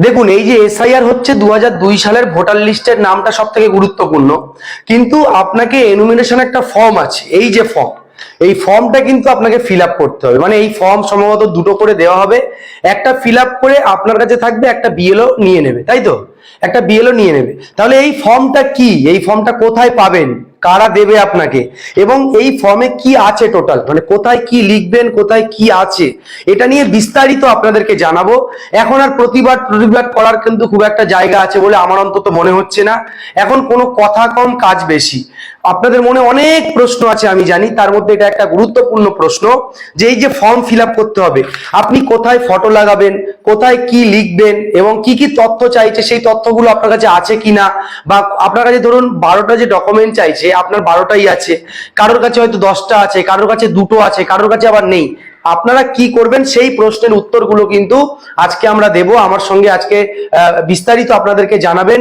দেখুন, এই যে এসআইআর হচ্ছে দু হাজার দুই সালের ভোটার লিস্টের নামটা সব থেকে গুরুত্বপূর্ণ। কিন্তু আপনাকে এনুমিনেশন একটা ফর্ম আছে। এই যে ফর্ম এই ফর্মটা কিন্তু আপনাকে ফিল করতে হবে। মানে এই ফর্ম সম্ভবত দুটো করে দেওয়া হবে। একটা ফিল করে আপনার কাছে থাকবে, একটা বিএলও নিয়ে নেবে, তাই তো? একটা বিএলও নিয়ে নেবে। তাহলে এই ফর্মটা কি? এই ফর্মটা কোথায় পাবেন? কারা দেবে আপনাকে? এবং এই ফর্মে কি আছে টোটাল মানে কোথায় কি লিখবেন, কোথায় কি আছে? এটা নিয়ে বিস্তারিত আপনাদেরকে জানাব। এখন আর প্রতিবাদ প্রতিবাদ করার কিন্তু খুব একটা জায়গা আছে বলে আমার অন্তত মনে হচ্ছে না। এখন কোনো কথা কম, কাজ বেশি। আপনাদের মনে অনেক প্রশ্ন আছে, আমি জানি। তার মধ্যে এটা একটা গুরুত্বপূর্ণ প্রশ্ন, যে এই যে ফর্ম ফিল করতে হবে, আপনি কোথায় ফটো লাগাবেন, কোথায় কি লিখবেন, এবং কি কি তথ্য চাইছে, সেই তথ্যগুলো আপনার কাছে আছে কি না বা আপনার কাছে ধরুন বারোটা যে ডকুমেন্ট চাইছে, আপনার বারোটাই আছে, কারোর কাছে হয়তো দশটা আছে, কারোর কাছে দুটো আছে, কারোর কাছে আবার নেই। আপনারা কি করবেন সেই প্রশ্নের উত্তরগুলো কিন্তু আজকে আমরা দেব। আমার সঙ্গে আজকে বিস্তারিত আপনাদেরকে জানাবেন।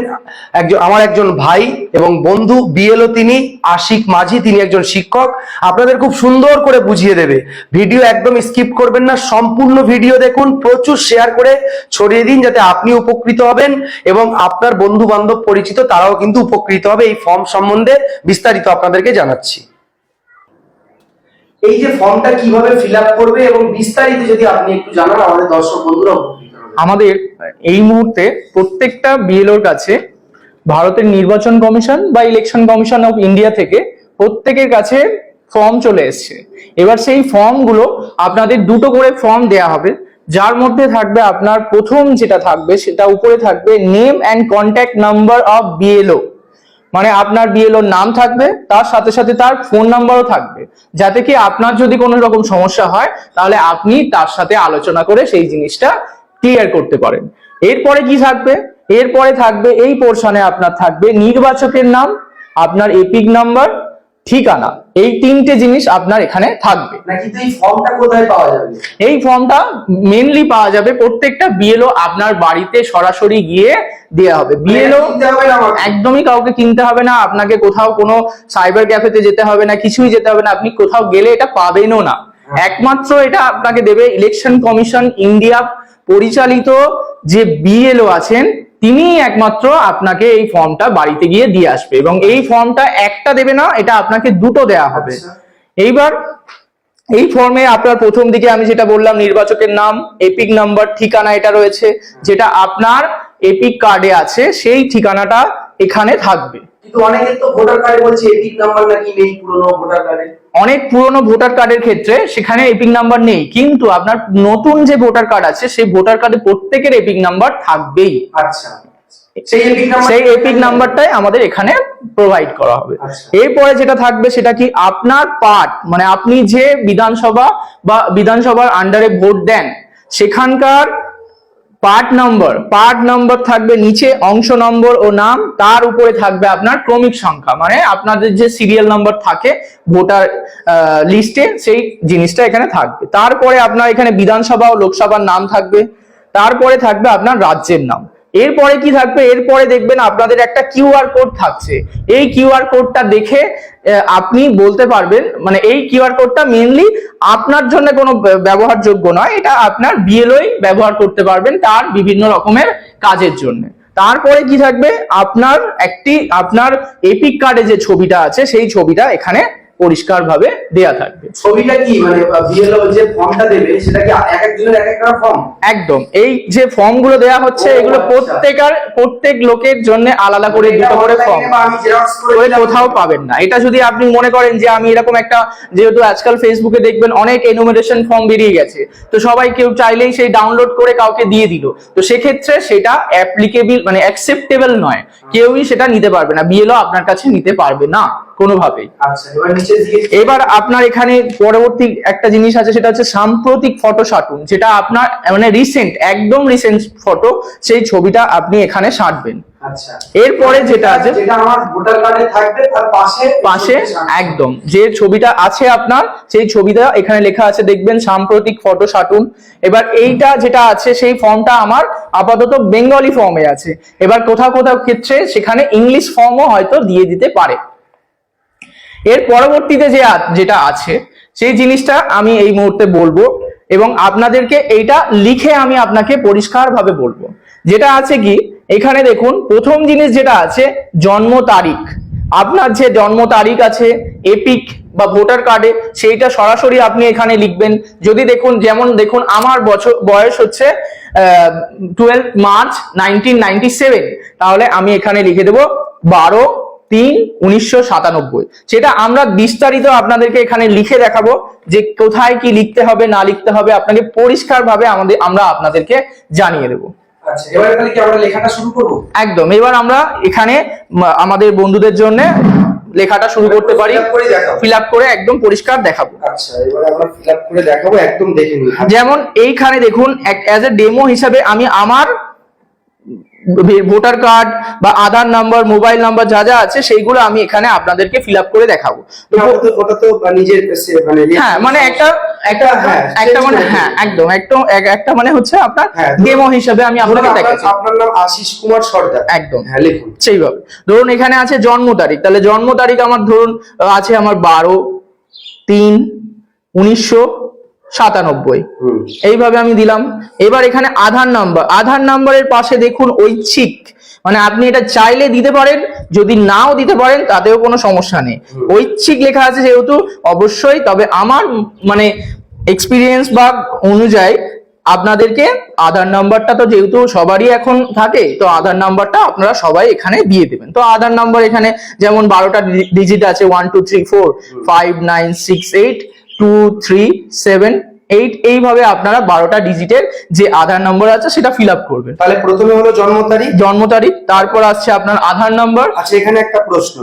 একজন, আমার একজন ভাই এবং বন্ধু, বিএলও তিনি, আশিক মাঝি, তিনি একজন শিক্ষক। আপনাদের খুব সুন্দর করে বুঝিয়ে দেবে। ভিডিও একদম স্কিপ করবেন না, সম্পূর্ণ ভিডিও দেখুন, প্রচুর শেয়ার করে ছড়িয়ে দিন যাতে আপনি উপকৃত হবেন এবং আপনার বন্ধু বান্ধব পরিচিত তারাও কিন্তু উপকৃত হবে এই ফর্ম সম্বন্ধে বিস্তারিত আপনাদেরকে জানাচ্ছি। এই যে ফর্মটা কীভাবে ফিল আপ করবে এবং বিস্তারিত যদি আপনি একটু জানান আমাদের দর্শক বন্ধুরা উপকৃত হবে। আমাদের এই মুহূর্তে প্রত্যেকটা বিএলওর কাছে ভারতের নির্বাচন কমিশন বা ইলেকশন কমিশন অফ ইন্ডিয়া থেকে প্রত্যেকের কাছে ফর্ম চলে এসছে। এবার সেই ফর্মগুলো আপনাদের দুটো করে ফর্ম দেয়া হবে। যার মধ্যে থাকবে আপনার প্রথম যেটা থাকবে সেটা উপরে থাকবে name and contact number of BLO মানে আপনার বিএলওর নাম থাকবে, তার সাথে সাথে তার ফোন নাম্বারও থাকবে। যাতে কি আপনার যদি কোনো রকম সমস্যা হয়, তাহলে আপনি তার সাথে আলোচনা করে সেই জিনিসটা ক্লিয়ার করতে পারেন। এরপরে কি থাকবে? এরপরে থাকবে, এই পোর্শনে আপনার থাকবে নির্বাচকের নাম, আপনার এপিক নাম্বার ঠিকানা এই তিনটে জিনিস আপনার এখানে থাকবে। এই ফর্মটা মেনলি পাওয়া যাবে? প্রত্যেকটা বিএলও আপনার বাড়িতে সরাসরি গিয়ে দেওয়া হবে। বিএলও কিনতে হবে না আমাকে? একদমই কাউকে কিনতে হবে না আপনাকে কোথাও কোনো সাইবার ক্যাফেতে যেতে হবে না কিছুই যেতে হবে না আপনি কোথাও গেলে এটা পাবেনও না। একমাত্র এটা আপনাকে দেবে ইলেকশন কমিশন ইন্ডিয়া পরিচালিত যে বিএলও আছেন তিনি একমাত্র আপনাকে এই ফর্মটা বাড়িতে গিয়ে দিয়ে আসবে এবং এই ফর্মটা একটা দেবে না, এটা আপনাকে দুটো দেয়া হবে। এইবার এই ফর্মে আপনার প্রথম দিকে আমি যেটা বললাম, নির্বাচকের নাম এপিক নাম্বার ঠিকানা এটা রয়েছে, যেটা আপনার এপিক কার্ডে আছে, সেই ঠিকানাটা এখানে থাকবে কিন্তু অনেকে তো ভোটার কার্ডে বলছে এপিক নাম্বার নাকি নেই পুরনো ভোটার কার্ডে অনেক পুরনো ভোটার কার্ডের ক্ষেত্রে সেখানে এপিক নাম্বার নেই কিন্তু আপনার নতুন যে ভোটার কার্ড আছে সেই ভোটার কার্ডে প্রত্যেকের এপিক নাম্বার থাকবেই। আচ্ছা সেই এপিক নাম্বার সেই এপিক নাম্বারটাই আমাদের এখানে প্রোভাইড করা হবে। আচ্ছা। এরপরে যেটা থাকবে সেটা কি আপনার পার্ট মানে আপনি যে বিধানসভা বা বিধানসভার আন্ডারে ভোট দেন সেখানকার পার্ট নম্বর পার্ট নম্বর থাকবে নিচে অংশ নম্বর ও নাম, তার উপরে থাকবে আপনার ক্রমিক সংখ্যা। মানে আপনাদের যে সিরিয়াল নম্বর থাকে, ভোটার লিস্টে সেই জিনিসটা এখানে থাকবে। তারপরে আপনার এখানে বিধানসভা ও লোকসভার নাম থাকবে। তারপরে থাকবে আপনার রাজ্যের নাম। এরপরে কি থাকবে? এরপরে দেখবেন আপনাদের একটা কিউআর কোড থাকছে। এই কিউআর কোডটা দেখে আপনি বলতে পারবেন মানে এই কিউআর কোডটা মেনলি আপনার জন্য কোনো ব্য- ব্যবহারযোগ্য নয়। এটা আপনার বিএলওই ব্যবহার করতে পারবেন তার বিভিন্ন রকমের কাজের জন্য। তারপরে কি থাকবে? আপনার একটি, আপনার এপিক কার্ডে যে ছবিটা আছে, সেই ছবিটা এখানে পরিষ্কারভাবে দেয়া থাকবে। ছবিটা কি? মানে বিএলও যে ফর্মটা দেবে সেটা কি এক একজনের এক একটা ফর্ম একদম। এই যে ফর্মগুলো দেওয়া হচ্ছে এগুলো আচ্ছা। প্রত্যেকের প্রত্যেক লোকের জন্য আলাদা করে দুটো করে ফর্ম করে কোথাও পাবেন না। এটা যদি আপনি মনে করেন যে আমি এরকম একটা যেহেতু আজকাল ফেসবুকে দেখবেন অনেক এনুমিনেশন ফর্ম বেরিয়ে গেছে তো সবাই কেউ চাইলেই সেই ডাউনলোড করে কাউকে দিয়ে দিল। তো সেক্ষেত্রে সেটা অ্যাপ্লিকেবল মানে অ্যাকসেপ্টেবল নয়। কেউই সেটা নিতে পারবে না। বিএলও আপনার কাছে নিতে পারবে না। কোনোভাবেই। আচ্ছা এবার আপনার এখানে পরবর্তী একটা জিনিস আছে সেটা হচ্ছে সাম্প্রতিক ফটো সাটুন যেটা আপনার মানে রিসেন্ট একদম রিসেন্ট ফটো সেই ছবিটা আপনি এখানে সাঁটবেন। আচ্ছা। এরপরে যেটা আছে পাশে একদম যে ছবিটা আছে আপনার সেই ছবিটা এখানে লেখা আছে দেখবেন সাম্প্রতিক ফটো সাটুন। এবার এইটা যেটা আছে সেই ফর্মটা আমার আপাতত বেঙ্গলি ফর্মে আছে। এবার কোথাও কোথাও ক্ষেত্রে সেখানে ইংলিশ ফর্মও হয়তো দিয়ে দিতে পারে। এর পরবর্তীতে যে যেটা আছে, সেই জিনিসটা আমি এই মুহূর্তে বলব এবং আপনাদেরকে এইটা লিখে আমি আপনাকে পরিষ্কারভাবে বলব। যেটা আছে কি, এখানে দেখুন, প্রথম জিনিস যেটা আছে, জন্ম তারিখ। আপনার যে জন্ম তারিখ আছে, এপিক বা ভোটার কার্ডে, সেইটা সরাসরি আপনি এখানে লিখবেন। যদি দেখুন, যেমন দেখুন, আমার বছর, বয়স হচ্ছে টুয়েলভ মার্চ নাইনটিন তাহলে আমি এখানে লিখে দেবো, বারো তিন উনিশশো সেটা আমরা বিস্তারিত আপনাদেরকে এখানে লিখে দেখাবো যে কোথায় কি লিখতে হবে না লিখতে হবে আপনাকে পরিষ্কার ভাবে আমাদের আমরা আপনাদেরকে জানিয়ে দেবো। আচ্ছা একদম এবার আমরা এখানে আমাদের বন্ধুদের জন্য লেখাটা শুরু করতে পারি। ফিল আপ করে একদম পরিষ্কার দেখাবো। আচ্ছা যেমন এইখানে দেখুন অ্যাজ এ ডেমো হিসাবে আমি আমার ভোটার কার্ড বা আধার নাম্বার মোবাইল নাম্বার যা যা আছে সেইগুলো আমি এখানে আপনাদেরকে ফিল আপ করে দেখাবো। ওটা তো নিজের হ্যাঁ মানে একটা একটা হ্যাঁ, একটা মানে হ্যাঁ একদম একদম একটা মানে হচ্ছে আপনার হ্যাঁ, ডেমো হিসাবে আমি আপনাকে দেখাচ্ছি। আপনার নাম আশিস কুমার সর্দার। একদম। হ্যাঁ লিখুন। সেইভাবে। ধরুন এখানে আছে জন্ম তারিখ। তাহলে জন্ম তারিখ আমার ধরুন আছে আমার বারো তিন উনিশশো সাতানব্বই। এইভাবে আমি দিলাম। এবার এখানে আধার নাম্বার। আধার নাম্বারের পাশে দেখুন ঐচ্ছিক। মানে আপনি এটা চাইলে দিতে পারেন যদি নাও দিতে পারেন তাতেও কোনো সমস্যা নেই। ঐচ্ছিক লেখা আছে যেহেতু অবশ্যই তবে আমার মানে এক্সপিরিয়েন্স বা অনুযায়ী আপনাদেরকে আধার নাম্বারটা তো যেহেতু সবারই এখন থাকে তো আধার নাম্বারটা আপনারা সবাই এখানে দিয়ে দেবেন। তো আধার নাম্বার এখানে যেমন বারোটা ডিজিট আছে one two three four five nine six eight two three seven eight এইভাবে আপনারা বারোটা ডিজিটের যে আধার নম্বর আছে সেটা ফিল আপ করবেন। তাহলে প্রথমে হলো জন্ম তারিখ। জন্ম তারিখ তারপর আসছে আপনার আধার নাম্বার আচ্ছা এখানে একটা প্রশ্ন।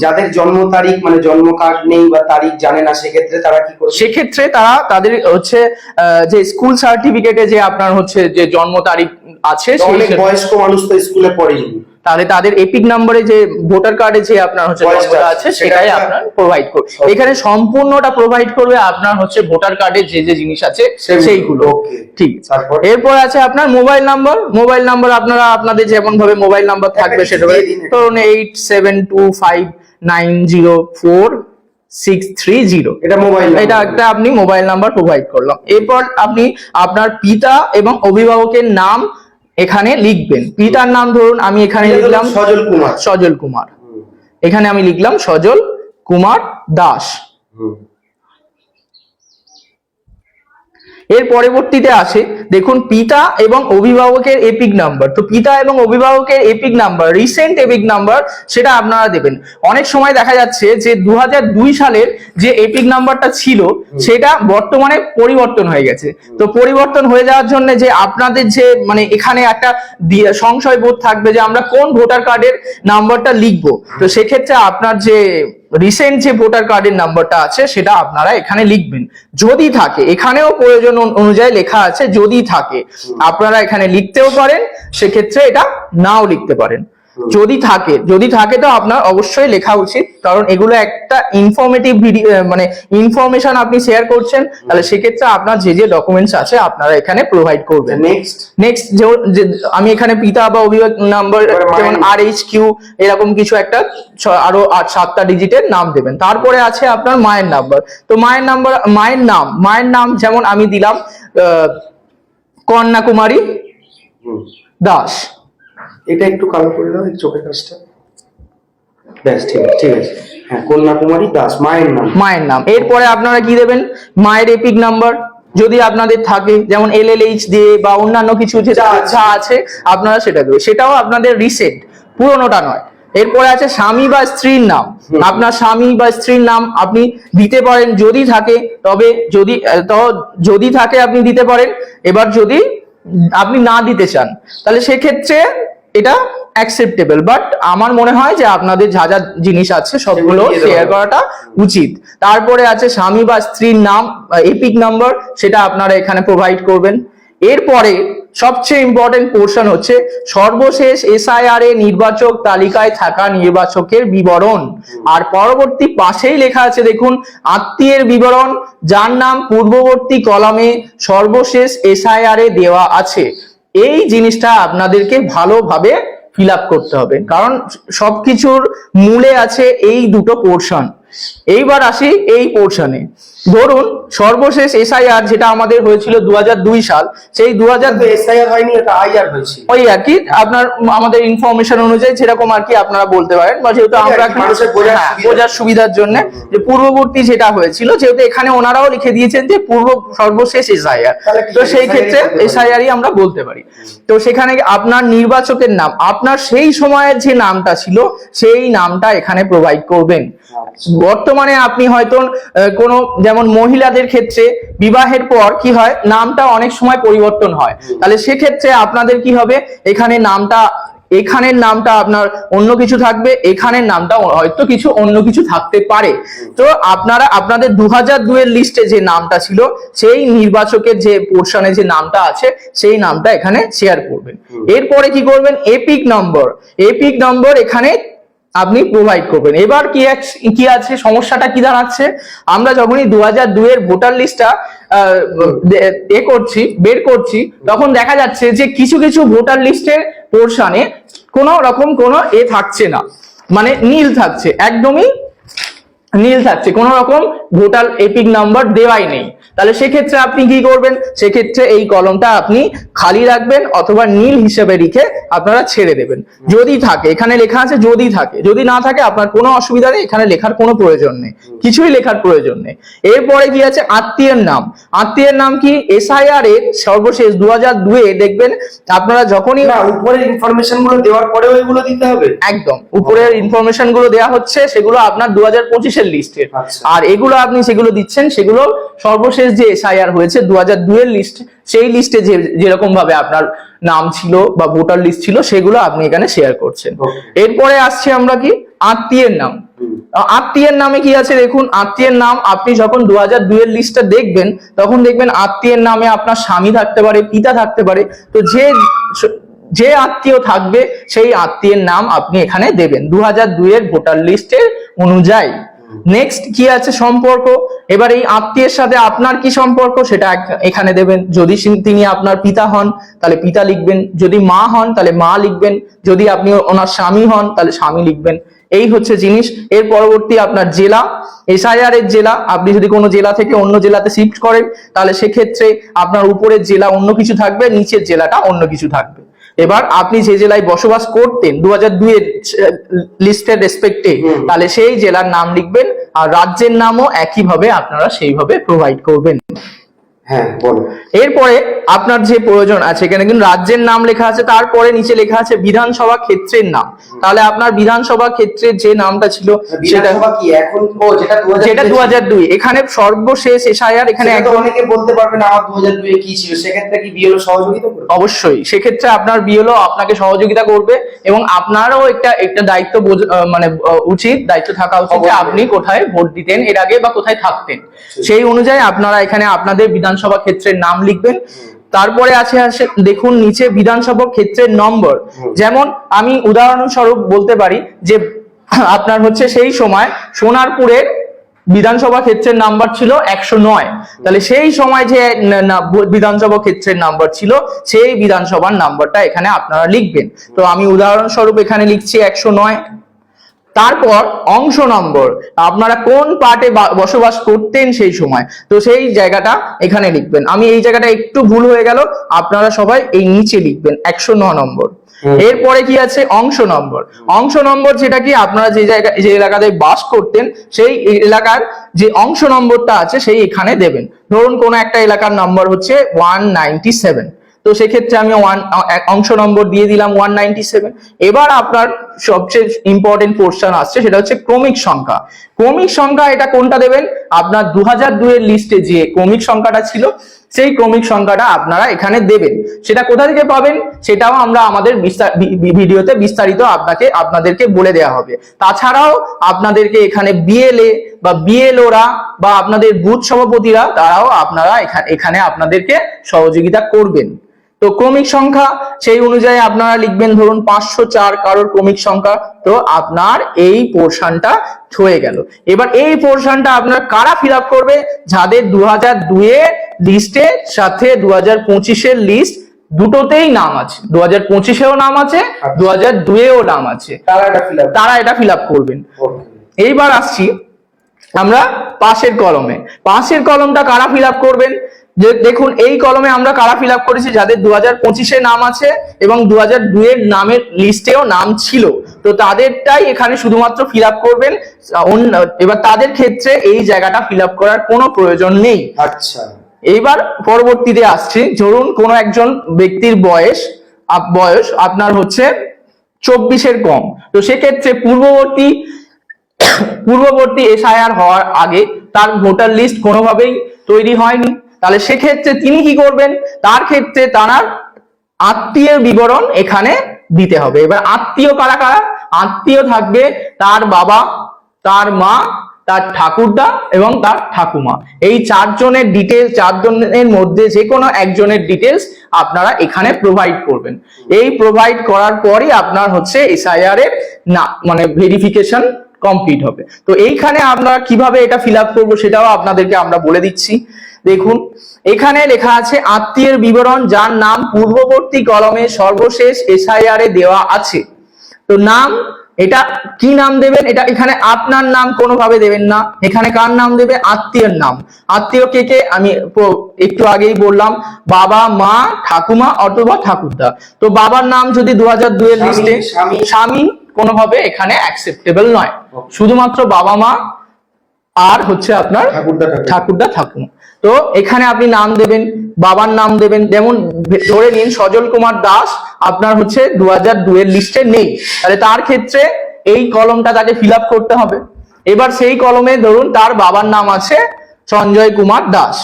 যাদের জন্ম তারিখ মানে জন্ম কার্ড নেই বা তারিখ জানে না সেক্ষেত্রে তারা কি করবে? সেক্ষেত্রে তারা তাদের হচ্ছে আহ, যে স্কুল সার্টিফিকেটে যে আপনার হচ্ছে যে জন্ম তারিখ আছে অনেক বয়স্ক মানুষ তো স্কুলে পড়েনি। তাহলে তাদের এপিক নাম্বারে যে ভোটার কার্ডে যে আপনার হচ্ছে আছে, সেটাই আপনার প্রোভাইড করবে। এখানে সম্পূর্ণটা প্রোভাইড করবে আপনার হচ্ছে ভোটার কার্ডে যে যে জিনিস আছে সেইগুলো। ঠিক এরপর আছে আপনার মোবাইল নাম্বার মোবাইল নাম্বার আপনারা আপনাদের যেমন ভাবে মোবাইল নাম্বার থাকবে সেটা ধরুন eight seven two five nine zero four six three zero এটা মোবাইল এটা একটা আপনি মোবাইল নাম্বার প্রোভাইড করলাম। এরপর আপনি আপনার পিতা এবং অভিভাবকের নাম এখানে লিখবেন। পিতার নাম ধরুন আমি এখানে লিখলাম সজল কুমার। সজল কুমার। এখানে আমি লিখলাম সজল কুমার দাস। এর পরবর্তীতে আসে দেখুন পিতা এবং অভিভাবকের এপিক নাম্বার তো পিতা এবং অভিভাবকের EPIC number recent EPIC number সেটা আপনারা দেবেন। অনেক সময় দেখা যাচ্ছে যে দু হাজার দুই সালের যে এপিক নাম্বারটা ছিল সেটা বর্তমানে পরিবর্তন হয়ে গেছে। তো পরিবর্তন হয়ে যাওয়ার জন্য যে আপনাদের যে মানে এখানে একটা সংশয় বোধ থাকবে যে আমরা কোন ভোটার কার্ডের নাম্বারটা লিখব। তো সেক্ষেত্রে আপনার যে রিসেন্ট যে ভোটার কার্ডের নাম্বারটা আছে সেটা আপনারা এখানে লিখবেন। যদি থাকে এখানেও প্রয়োজন অনুযায়ী লেখা আছে যদি থাকে আপনারা এখানে লিখতেও পারেন সেক্ষেত্রে এটা নাও লিখতে পারেন। যদি থাকে যদি থাকে তো আপনার অবশ্যই লেখা উচিত। কারণ এগুলো একটা ইনফরমেটিভ ভিডিও মানে ইনফরমেশন আপনি শেয়ার করছেন তাহলে সেক্ষেত্রে আপনার যে যে ডকুমেন্টস আছে আপনারা এখানে প্রোভাইড করবেন। নেক্সট নেক্সট যে আমি এখানে পিতা বা অভিভাবক নাম্বার যেমন আর এইচ কিউ এরকম কিছু একটা আরও সাতটা ডিজিটের নাম দেবেন। তারপরে আছে আপনার মায়ের নাম্বার তো মায়ের নাম্বার মায়ের নাম মায়ের নাম যেমন আমি দিলাম আহ, কন্যাকুমারী দাস। এটা একটু কালো করে দাও এই চোখের কাজটা। ব্যাস ঠিক আছে ঠিক আছে। হ্যাঁ কন্যাকুমারী দাস মায়ের নাম। মায়ের নাম। এরপরে আপনারা কি দেবেন? মায়ের এপিক নাম্বার যদি আপনাদের থাকে যেমন এল এল এইচ দিয়ে বা অন্যান্য কিছু যে যা আছে। আপনারা সেটা দেবেন। সেটাও আপনাদের রিসেন্ট পুরোনোটা নয়। এরপরে আছে স্বামী বা স্ত্রীর নাম। আপনার স্বামী বা স্ত্রীর নাম আপনি দিতে পারেন যদি থাকে তবে যদি তো যদি থাকে আপনি দিতে পারেন। এবার যদি আপনি না দিতে চান তাহলে সেক্ষেত্রে এটা অ্যাকসেপ্টেবল বাট আমার মনে হয় যে আপনাদের যা যা জিনিস আছে সবগুলো শেয়ার করাটা উচিত। তারপরে আছে স্বামী বা স্ত্রীর নাম এপিক নাম্বার সেটা আপনারা এখানে প্রোভাইড করবেন। এরপরে সবচেয়ে ইম্পর্টেন্ট পোর্শন হচ্ছে সর্বশেষ এসআইআর এ নির্বাচক তালিকায় থাকা নির্বাচকের বিবরণ। আর পরবর্তী পাশেই লেখা আছে দেখুন আত্মীয়ের বিবরণ যার নাম পূর্ববর্তী কলামে সর্বশেষ এসআইআর এ দেওয়া আছে। এই জিনিসটা আপনাদেরকে ভালোভাবে ফিল আপ করতে হবে। কারণ সবকিছুর মূলে আছে এই দুটো পোর্শন এইবার আসি এই পোর্শনে ধরুন সর্বশেষ এসআইআর যেটা আমাদের হয়েছিল দু হাজার দুই সাল সেই দু এসআইআর হয়নি এটা আইআর হয়েছিল। ওই আর কি আপনার আমাদের ইনফরমেশন অনুযায়ী সেরকম আর কি আপনারা বলতে পারেন বা যেহেতু আমরা বোঝার হ্যাঁ, সুবিধার জন্য যে পূর্ববর্তী যেটা হয়েছিল যেহেতু এখানে ওনারাও লিখে দিয়েছেন যে পূর্ব সর্বশেষ এসআইআর তো সেই ক্ষেত্রে? এসআইআরই আমরা বলতে পারি। তো সেখানে আপনার নির্বাচকের নাম আপনার সেই সময়ের যে নামটা ছিল সেই নামটা এখানে প্রোভাইড করবেন। বর্তমানে আপনি হয়তো কোনো যেমন মহিলাদের ক্ষেত্রে বিবাহের পর কি হয় নামটা অনেক সময় পরিবর্তন হয়। তাহলে সেক্ষেত্রে আপনাদের কি হবে এখানে নামটা এখানের নামটা আপনার অন্য কিছু থাকবে এখানের নামটা হয়তো কিছু অন্য কিছু থাকতে পারে। তো আপনারা আপনাদের দু হাজার দুয়ের লিস্টে যে নামটা ছিল সেই নির্বাচকের যে পোর্শনে যে নামটা আছে সেই নামটা এখানে শেয়ার করবেন। এরপরে কি করবেন? এপিক নম্বর এপিক নম্বর এখানে আপনি প্রোভাইড করবেন। এবার কি কি আছে? সমস্যাটা কি দাঁড়াচ্ছে? আমরা যখনই দু হাজার দুইয়ের ভোটার লিস্টটা এ করছি, বের করছি, তখন দেখা যাচ্ছে যে কিছু কিছু ভোটার লিস্টের পোর্শনে কোনো রকম কোনো এ থাকছে না। মানে নীল থাকছে। একদমই নীল থাকছে কোনো রকম ভোটার এপিক নাম্বার দেওয়াই নেই। তাহলে সেক্ষেত্রে আপনি কি করবেন? সেক্ষেত্রে এই কলমটা আপনি খালি রাখবেন অথবা নীল হিসেবে লিখে আপনারা ছেড়ে দেবেন। যদি থাকে এখানে লেখা আছে যদি থাকে। যদি না থাকে আপনার কোনো অসুবিধা নেই এখানে লেখার কোনো প্রয়োজন নেই। কিছুই লেখার প্রয়োজন নেই। এরপরে কি আছে? আত্মীয়ের নাম। আত্মীয়ের নাম কি? এসআইআর এর সর্বশেষ দু হাজার দুয়ে দেখবেন আপনারা যখনই উপরের ইনফরমেশনগুলো দেওয়ার পরেও এগুলো দিতে হবে? একদম উপরের ইনফরমেশনগুলো দেওয়া হচ্ছে সেগুলো আপনার দু হাজার পঁচিশ পঁচিশের লিস্টের আচ্ছা। আর এগুলো আপনি সেগুলো দিচ্ছেন সেগুলো সর্বশেষ যে এসআইআর হয়েছে দু হাজার দুয়ের লিস্ট সেই লিস্টে যে যেরকম ভাবে আপনার নাম ছিল বা ভোটার লিস্ট ছিল সেগুলো আপনি এখানে শেয়ার করছেন. এরপরে আসছি আমরা কি? আত্মীয়ের নাম। আত্মীয়ের নামে কি আছে দেখুন? আত্মীয়ের নাম আপনি যখন দু হাজার লিস্টটা দেখবেন তখন দেখবেন আত্মীয়ের নামে আপনার স্বামী থাকতে পারে পিতা থাকতে পারে। তো যে যে আত্মীয় থাকবে সেই আত্মীয়ের নাম আপনি এখানে দেবেন দু হাজার দুইয়ের ভোটার লিস্টের অনুযায়ী। নেক্সট কি আছে? সম্পর্ক। এবার এই আত্মীয়ের সাথে আপনার কি সম্পর্ক? সেটা এখানে দেবেন। যদি তিনি আপনার পিতা হন, তাহলে পিতা লিখবেন। যদি মা হন, তাহলে মা লিখবেন। যদি আপনি ওনার স্বামী হন, তাহলে স্বামী লিখবেন। এই হচ্ছে জিনিস। এর পরবর্তী আপনার জেলা। এসআইআর এর জেলা। আপনি যদি কোনো জেলা থেকে অন্য জেলাতে শিফট করেন, তাহলে সেক্ষেত্রে আপনার উপরের জেলা অন্য কিছু থাকবে, নিচের জেলাটা অন্য কিছু থাকবে। এবার আপনি যে জেলায় বসবাস করতেন দু হাজার দুইয়ের লিস্টের রেসপেক্টে তাহলে সেই জেলার নাম লিখবেন আর রাজ্যের নামও একইভাবে আপনারা সেইভাবে প্রোভাইড করবেন। হ্যাঁ বলো। এরপরে আপনার যে প্রয়োজন আছে এখানে কিন্তু রাজ্যের নাম লেখা আছে তারপরে নিচে লেখা আছে বিধানসভা ক্ষেত্রের নাম। তাহলে আপনার বিধানসভা ক্ষেত্রের যে নামটা ছিল সেটা কি? এখন ও যেটা দু যেটা দু হাজার দুই। এখানে সর্বশেষ এসআইআর এখানে অনেকে বলতে পারবে না আমার দু হাজার দুয়ে কি ছিল? সেক্ষেত্রে কি বিএলও সহযোগিতা করবে? অবশ্যই। সেক্ষেত্রে আপনার বিএলও আপনাকে সহযোগিতা করবে এবং আপনারও একটা একটা দায়িত্ব মানে উচিত দায়িত্ব থাকা উচিত যে আপনি কোথায় ভোট দিতেন এর আগে বা কোথায় থাকতেন। সেই অনুযায়ী আপনারা এখানে আপনাদের বিধানসভা ক্ষেত্রের নাম লিখবেন। তারপরে আছে আছে দেখুন নিচে বিধানসভা ক্ষেত্রের নম্বর। যেমন আমি উদাহরণস্বরূপ বলতে পারি যে আপনার হচ্ছে সেই সময় সোনারপুরের বিধানসভা ক্ষেত্রের নাম্বার ছিল একশো নয়। তাহলে সেই সময় যে বিধানসভা ক্ষেত্রের নাম্বার ছিল সেই বিধানসভার নাম্বারটা এখানে আপনারা লিখবেন। তো আমি উদাহরণস্বরূপ এখানে লিখছি একশো নয়। তারপর অংশ নম্বর আপনারা কোন পার্টে বসবাস করতেন সেই সময়? তো সেই জায়গাটা এখানে লিখবেন। আমি এই জায়গাটা একটু ভুল হয়ে গেল আপনারা সবাই এই নিচে লিখবেন একশো ন নম্বর। এরপরে কি আছে? অংশ নম্বর। অংশ নম্বর যেটা কি? আপনারা যে জায়গা যে এলাকাতে বাস করতেন সেই এলাকার যে অংশ নম্বরটা আছে সেই এখানে দেবেন। ধরুন কোন একটা এলাকার নম্বর হচ্ছে ওয়ান নাইনটি সেভেন। তো সেক্ষেত্রে আমি ওয়ান অংশ নম্বর দিয়ে দিলাম ওয়ান নাইনটি সেভেন। এবার আপনার সবচেয়ে ইম্পর্টেন্ট পোর্শন আসছে, সেটা হচ্ছে ক্রমিক সংখ্যা। ক্রমিক সংখ্যা এটা কোনটা দেবেন? আপনার দু হাজার দুইয়ের লিস্টে যে ক্রমিক সংখ্যাটা ছিল, সেই ক্রমিক সংখ্যাটা আপনারা এখানে দেবেন। সেটা কোথা থেকে পাবেন? সেটাও আমরা আমাদের ভিডিওতে বিস্তারিত আপনাকে, আপনাদেরকে বলে দেওয়া হবে। তাছাড়াও আপনাদেরকে এখানে বিএলএ বা বিএলওরা বা আপনাদের বুথ সভাপতিরা, তারাও আপনারা এখানে আপনাদেরকে সহযোগিতা করবেন। তো ক্রমিক সংখ্যা সেই অনুযায়ী আপনারা লিখবেন ধরুন পাঁচশো চার কারোর ক্রমিক সংখ্যা। তো আপনার এই পোর্শনটা হয়ে গেল। এবার এই পোর্শনটা আপনার কারা ফিল করবে? যাদের দু হাজার দুয়ে লিস্টের সাথে দু হাজার পঁচিশের লিস্ট দুটোতেই নাম আছে। দু হাজার পঁচিশেও নাম আছে দু হাজার দুয়েও নাম আছে। তারা এটা ফিল আপ তারা এটা ফিল আপ করবেন। এইবার আসছি আমরা পাশের কলমে। পাশের কলমটা কারা ফিল আপ করবেন? যে দেখুন এই কলমে আমরা কারা ফিল আপ করেছি? যাদের দু হাজার পঁচিশে নাম আছে এবং দু হাজার দুইয়ের নামের লিস্টেও নাম ছিল। তো তাদেরটাই এখানে শুধুমাত্র ফিল আপ করবেন। এবার তাদের ক্ষেত্রে এই জায়গাটা ফিল আপ করার কোনো প্রয়োজন নেই। আচ্ছা। এইবার পরবর্তীতে আসছি। ধরুন কোনো একজন ব্যক্তির বয়স বয়স আপনার হচ্ছে চব্বিশের কম। তো সেক্ষেত্রে পূর্ববর্তী পূর্ববর্তী এসআইআর হওয়ার আগে তার ভোটার লিস্ট কোনোভাবেই তৈরি হয়নি। তাহলে সেক্ষেত্রে তিনি কি করবেন? তার ক্ষেত্রে তার আত্মীয়ের বিবরণ এখানে দিতে হবে। এবার আত্মীয় কারা কারা? আত্মীয় থাকবে তার বাবা, তার মা, তার ঠাকুরদা এবং তার ঠাকুমা। এই চারজনের ডিটেলস চারজনের মধ্যে যে কোনো একজনের ডিটেলস আপনারা এখানে প্রোভাইড করবেন। এই প্রোভাইড করার পরই আপনার হচ্ছে এসআইআর এর না মানে ভেরিফিকেশন কমপ্লিট হবে। তো এইখানে আমরা কীভাবে এটা ফিল আপ করব সেটাও আপনাদেরকে আমরা বলে দিচ্ছি। দেখুন এখানে লেখা আছে আত্মীয়ের বিবরণ যার নাম পূর্ববর্তী কলমে সর্বশেষ এসআইআর এ দেওয়া আছে। তো নাম এটা কি নাম দেবেন? এটা এখানে আপনার নাম কোনোভাবে দেবেন না। এখানে কার নাম দেবে? আত্মীয়ের নাম। আত্মীয় কে কে? আমি একটু আগেই বললাম বাবা মা ঠাকুমা অথবা ঠাকুরদা। তো বাবার নাম যদি দু হাজার স্বামী, লিস্টে স্বামী। স্বামী কোনোভাবে এখানে অ্যাকসেপ্টেবল নয়। শুধুমাত্র বাবা মা আর হচ্ছে আপনার ঠাকুরদা। ঠাকুরদা ঠাকুমা। তো এখানে আপনি নাম দেবেন, বাবার নাম দেবেন, যেমন ধরে নিন সজল কুমার দাস আপনার হচ্ছে দু হাজার দুয়ের লিস্টে নেই। তাহলে তার ক্ষেত্রে এই কলমটা তাকে ফিল করতে হবে। এবার সেই কলমে ধরুন তার বাবার নাম আছে সঞ্জয় কুমার দাস।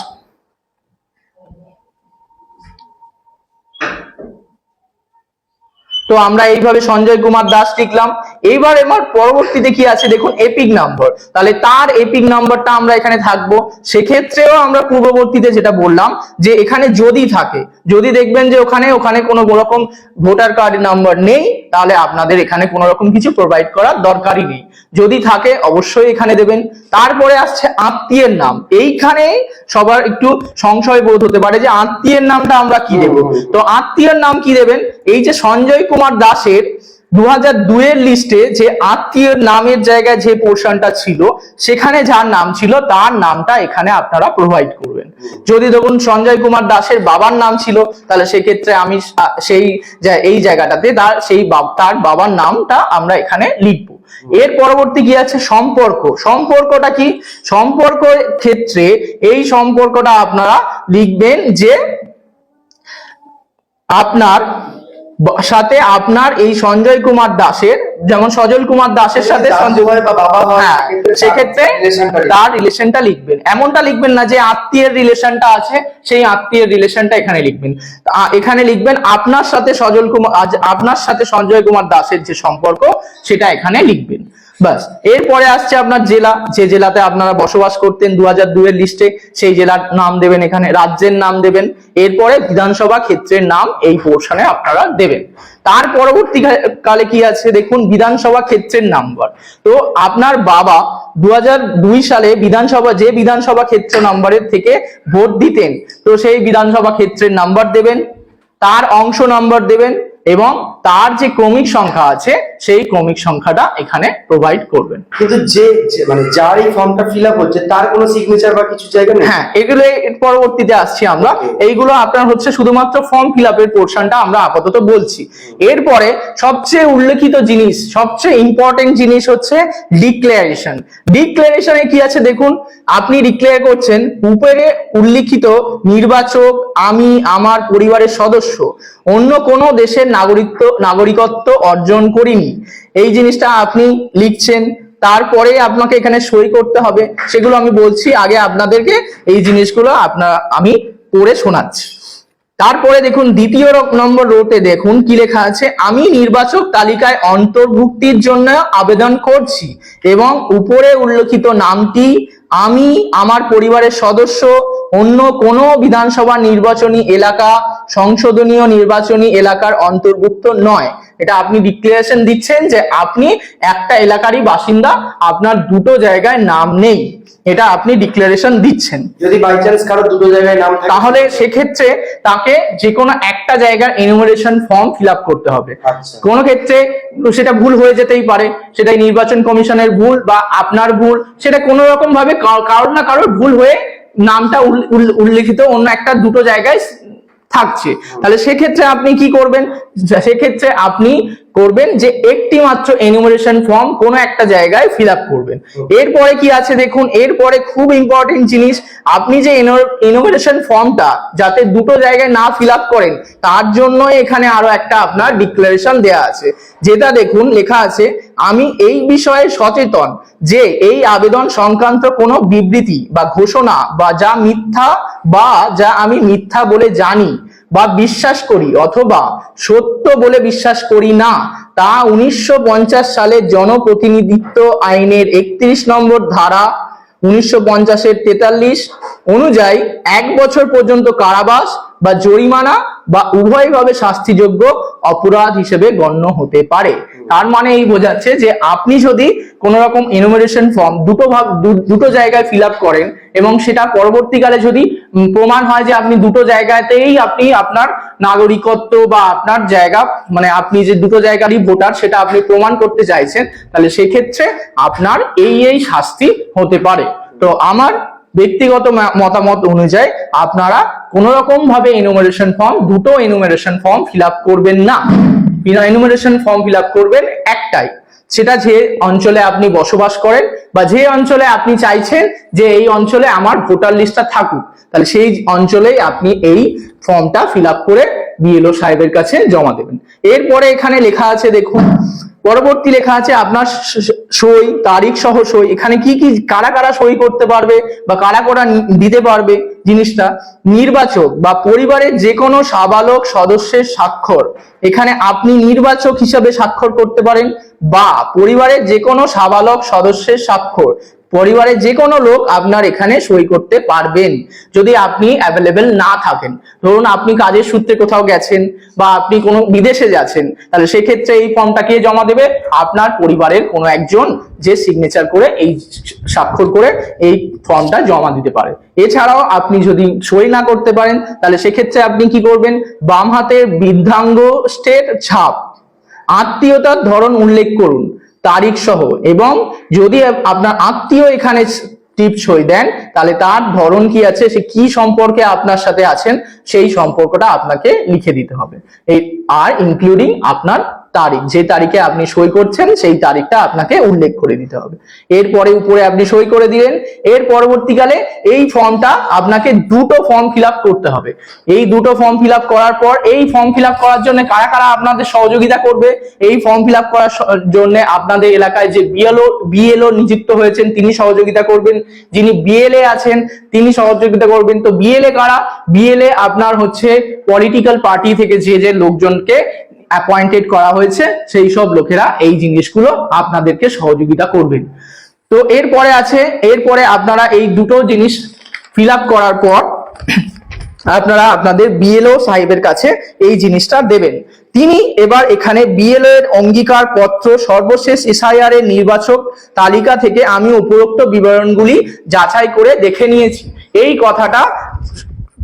তো আমরা এইভাবে সঞ্জয় কুমার দাস লিখলাম এইবার এবার পরবর্তীতে কি আছে দেখুন এপিক নাম্বার তাহলে তার এপিক নাম্বারটা আমরা এখানে থাকব। সেক্ষেত্রেও আমরা পূর্ববর্তীতে যেটা বললাম, যে এখানে যদি থাকে, যদি দেখবেন যে ওখানে ওখানে কোনো রকম ভোটার কার্ড নাম্বার নেই, তাহলে আপনাদের এখানে কোনো রকম কিছু প্রোভাইড করার দরকারই নেই। যদি থাকে, অবশ্যই এখানে দেবেন। তারপরে আসছে আত্মীয়ের নাম। এইখানে সবার একটু সংশয় বোধ হতে পারে যে আত্মীয়ের নামটা আমরা কি দেবো? তো আত্মীয়ের নাম কি দেবেন? এই যে সঞ্জয় কুমার দাসের দু হাজার দুয়ের লিস্টে যে আত্মীয়ের নামের জায়গায় যে পোর্শনটা ছিল, সেখানে যার নাম ছিল, তার নামটা এখানে আপনারা প্রোভাইড করবেন। যদি ধরুন সঞ্জয় কুমার দাসের বাবার নাম ছিল, তাহলে সেক্ষেত্রে আমি সেই এই জায়গাটাতে তার, সেই তার বাবার নামটা আমরা এখানে লিখব। এর পরবর্তী কি আছে? সম্পর্ক। সম্পর্কটা কি? সম্পর্ক ক্ষেত্রে এই সম্পর্কটা আপনারা লিখবেন যে আপনার সাথে আপনার এই সঞ্জয় কুমার দাসের যেমন সজল কুমার দাসের সাথে হ্যাঁ সেক্ষেত্রে তার রিলেশনটা লিখবেন। এমনটা লিখবেন না যে আত্মীয়ের রিলেশনটা আছে সেই আত্মীয় রিলেশনটা এখানে লিখবেন। এখানে লিখবেন, আপনার সাথে সজল কুমার আপনার সাথে সঞ্জয় কুমার দাসের যে সম্পর্ক, সেটা এখানে লিখবেন। বাস এরপরে আসছে আপনার জেলা। যে জেলাতে আপনারা বসবাস করতেন দু হাজার দুয়ের লিস্টে, সেই জেলার নাম দেবেন এখানে, রাজ্যের নাম দেবেন। এরপরে বিধানসভা ক্ষেত্রের নাম এই পোর্শনে আপনারা দেবেন। তার পরবর্তী কালে কি আছে দেখুন, বিধানসভা ক্ষেত্রের নাম্বার। তো আপনার বাবা দু হাজার দুই সালে বিধানসভা, যে বিধানসভা ক্ষেত্র নাম্বারের থেকে ভোট দিতেন তো সেই বিধানসভা ক্ষেত্রের নাম্বার দেবেন তার অংশ নাম্বার দেবেন এবং তার যে ক্রমিক সংখ্যা আছে সেই ক্রমিক সংখ্যাটা এখানে প্রোভাইড করবেন। কিন্তু যে মানে যার এই ফর্মটা ফিল আপ হচ্ছে তার কোনো সিগনেচার বা কিছু জায়গা নেই? হ্যাঁ এগুলো পরবর্তীতে আসছি আমরা। এইগুলো আপনার হচ্ছে শুধুমাত্র ফর্ম ফিল আপের পোর্শনটা আমরা আপাতত বলছি। এরপরে সবচেয়ে উল্লেখিত জিনিস সবচেয়ে ইম্পর্টেন্ট জিনিস হচ্ছে ডিক্লারেশন ডিক্লারেশনে কি আছে দেখুন? আপনি ডিক্লেয়ার করছেন উপরে উল্লিখিত নির্বাচক আমি আমার পরিবারের সদস্য। অন্য কোনো দেশের নাগরিকত্ব নাগরিকত্ব অর্জন করিনি। এই জিনিসটা আপনি লিখছেন, তারপরে আপনাকে এখানে সই করতে হবে, সেগুলো আমি বলছি, আগে আপনাদেরকে এই জিনিসগুলো আপনার আমি পড়ে শোনাচ্ছি। তারপরে দেখুন, দ্বিতীয় নম্বর রোতে দেখুন কি লেখা আছে, আমি নির্বাচক তালিকায় অন্তর্ভুক্তির জন্য আবেদন করছি এবং উপরে উল্লেখিত নামটি আমি, আমার পরিবারের সদস্য অন্য কোনো বিধানসভা নির্বাচনী এলাকা সংশোধনীয় নির্বাচনী এলাকার অন্তর্ভুক্ত নয়। এটা আপনি ডিক্লারেশন দিচ্ছেন যে আপনি একটা এলাকারই বাসিন্দা আপনার দুটো জায়গায় নাম নেই। এটা আপনি ডিক্লারেশন দিচ্ছেন। যদি বাই চান্স কারও দুটো জায়গায় নাম থাকে। তাহলে সেক্ষেত্রে তাকে যে কোনো একটা জায়গার এনুমারেশন ফর্ম ফিল আপ করতে হবে। আচ্ছা। কোনো ক্ষেত্রে সেটা ভুল হয়ে যেতেই পারে। সেটাই নির্বাচন কমিশনের ভুল বা আপনার ভুল। সেটা কোনো রকম ভাবে কারোর না কারোর ভুল হয়ে নামটা উল- উল- উল্লেখিত, অন্য একটা দুটো জায়গায় থাকছে। তাহলে সেক্ষেত্রে আপনি কি করবেন? সেক্ষেত্রে আপনি করবেন যে একটি মাত্র এনুমারেশন ফর্ম কোনো একটা জায়গায় ফিল করবেন। এরপরে কি আছে দেখুন, এরপরে খুব ইম্পর্টেন্ট জিনিস, আপনি যে এনুমারেশন ফর্মটা যাতে দুটো জায়গায় না ফিল করেন, তার জন্য এখানে আরও একটা আপনার ডিক্লারেশন দেয়া আছে। যেটা দেখুন, লেখা আছে আমি এই বিষয়ে সচেতন যে এই আবেদন সংক্রান্ত কোনো বিবৃতি বা ঘোষণা বা যা মিথ্যা বা যা আমি মিথ্যা বলে জানি বা বিশ্বাস করি অথবা সত্য বলে বিশ্বাস করি না, তা উনিশশো সালের জনপ্রতিনিধিত্ব আইনের একত্রিশ নম্বর ধারা উনিশশো পঞ্চাশের তেতাল্লিশ অনুযায়ী এক বছর পর্যন্ত কারাবাস বা জরিমানা বা উভয়ভাবে শাস্তিযোগ্য অপরাধ হিসেবে গণ্য হতে পারে। তার মানে এই বোঝাচ্ছে যে আপনি যদি কোন রকম এনুমারেশন ফর্ম দুটো ভাগ দুটো জায়গায় ফিল করেন এবং সেটা পরবর্তীকালে যদি প্রমাণ হয় যে আপনি দুটো জায়গাতেই আপনি আপনার নাগরিকত্ব বা আপনার জায়গা মানে আপনি যে দুটো জায়গারই ভোটার সেটা আপনি প্রমাণ করতে চাইছেন, তাহলে সেক্ষেত্রে আপনার এই এই শাস্তি হতে পারে। তো আমার ব্যক্তিগত মতামত অনুযায়ী আপনারা কোন রকম ভাবে এনুমারেশন ফর্ম দুটো এনুমারেশন ফর্ম ফিল করবেন না। এনুমারেশন ফর্ম ফিল করবেন একটাই। সেটা যে অঞ্চলে আপনি বসবাস করেন বা যে অঞ্চলে আপনি চাইছেন যে এই অঞ্চলে আমার ভোটার লিস্টটা থাকুক। তাহলে সেই অঞ্চলেই আপনি এই ফর্মটা ফিল করে বিএলও সাহেবের কাছে জমা দেবেন। এরপরে এখানে লেখা আছে, দেখুন, পরবর্তী লেখা আছে, আপনার সই, তারিখ সহ সই, এখানে কি কি, কারা কারা সই করতে পারবে বা কারা কারা দিতে পারবে জিনিসটা? নির্বাচক বা পরিবারের যে কোনো সাবালক সদস্যের স্বাক্ষর, এখানে আপনি নির্বাচক হিসাবে স্বাক্ষর করতে পারেন বা পরিবারের যে কোনো সাবালক সদস্যের স্বাক্ষর পরিবারের যে কোনো লোক আপনার এখানে সই করতে পারবেন, যদি আপনি অ্যাভেলেবেল না থাকেন। ধরুন আপনি কাজের সূত্রে কোথাও গেছেন বা আপনি কোনো বিদেশে যাচ্ছেন, তাহলে সেক্ষেত্রে এই ফর্মটা কে জমা দেবে? আপনার পরিবারের কোনো একজন যে সিগনেচার করে এই স্বাক্ষর করে এই ফর্মটা জমা দিতে পারে। এছাড়াও আপনি যদি সই না করতে পারেন, তাহলে সেক্ষেত্রে আপনি কি করবেন? বাম হাতের বৃদ্ধাঙ্গ স্টেট ছাপ। আত্মীয়তার ধরন উল্লেখ করুন। তারিখ সহ। এবং যদি আপনার আত্মীয় এখানে টিপ সই দেন, তাহলে তার ধরন কি আছে, সে কি সম্পর্কে আপনার সাথে আছেন, সেই সম্পর্কটা আপনাকে লিখে দিতে হবে। এই আর ইনক্লুডিং আপনার তারিখ। যে তারিখে আপনি সই করছেন, সেই তারিখটা আপনাকে উল্লেখ করে দিতে হবে। এরপরে উপরে আপনি সই করে দিলেন। এর পরবর্তীকালে এই ফর্মটা আপনাকে দুটো ফর্ম ফিল করতে হবে। এই দুটো ফর্ম ফিল করার পর, এই ফর্ম ফিল করার জন্য কারা কারা আপনাদের সহযোগিতা করবে, এই ফর্ম ফিল করার জন্য আপনাদের এলাকায় যে বিএলও বিএলও নিযুক্ত হয়েছেন, তিনি সহযোগিতা করবেন। যিনি বিএলএ আছেন, তিনি সহযোগিতা করবেন। তো বিএলএ কারা? বিএলএ আপনার হচ্ছে পলিটিক্যাল পার্টি থেকে যে যে লোকজনকে অ্যাপয়েন্টেড করা হয়েছে, সেই সব লোকেরা এই জিনিসগুলো আপনাদেরকে সহযোগিতা করবেন। তো এরপরে আছে, এরপরে আপনারা এই দুটো জিনিস ফিল করার পর আপনারা আপনাদের বিএলও সাহেবের কাছে এই জিনিসটা দেবেন। তিনি এবার এখানে বিএলও এর অঙ্গীকার পত্র সর্বশেষ এসআইআর এর নির্বাচক তালিকা থেকে আমি উপরোক্ত বিবরণগুলি যাচাই করে দেখে নিয়েছি। এই কথাটা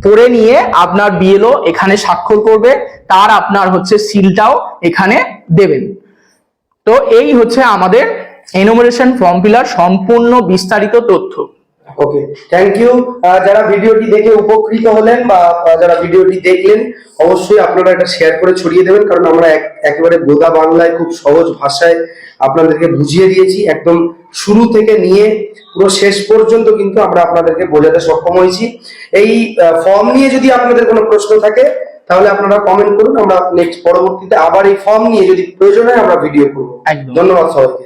পড়ে নিয়ে আপনার বিএলও এখানে স্বাক্ষর করবে। তার আপনার হচ্ছে সিলটাও এখানে দেবেন। তো এই হচ্ছে আমাদের এনোমারেশন ফর্ম ফিলার সম্পূর্ণ বিস্তারিত তথ্য। ওকে থ্যাংক ইউ যারা ভিডিওটি দেখে উপকৃত হলেন বা যারা ভিডিওটি দেখলেন, অবশ্যই আপনারা এটা শেয়ার করে ছড়িয়ে দেবেন, কারণ আমরা এক- একেবারে গোদা বাংলায় খুব সহজ ভাষায় আপনাদেরকে বুঝিয়ে দিয়েছি। একদম শুরু থেকে নিয়ে পুরো শেষ পর্যন্ত কিন্তু আমরা আপনাদেরকে বোঝাতে সক্ষম হয়েছি। এই ফর্ম নিয়ে যদি আপনাদের কোনো প্রশ্ন থাকে তাহলে আপনারা কমেন্ট করুন আমরা নেক্সট পরবর্তীতে আবার এই ফর্ম নিয়ে যদি প্রয়োজন হয় আমরা ভিডিও করব একদম। ধন্যবাদ সবাইকে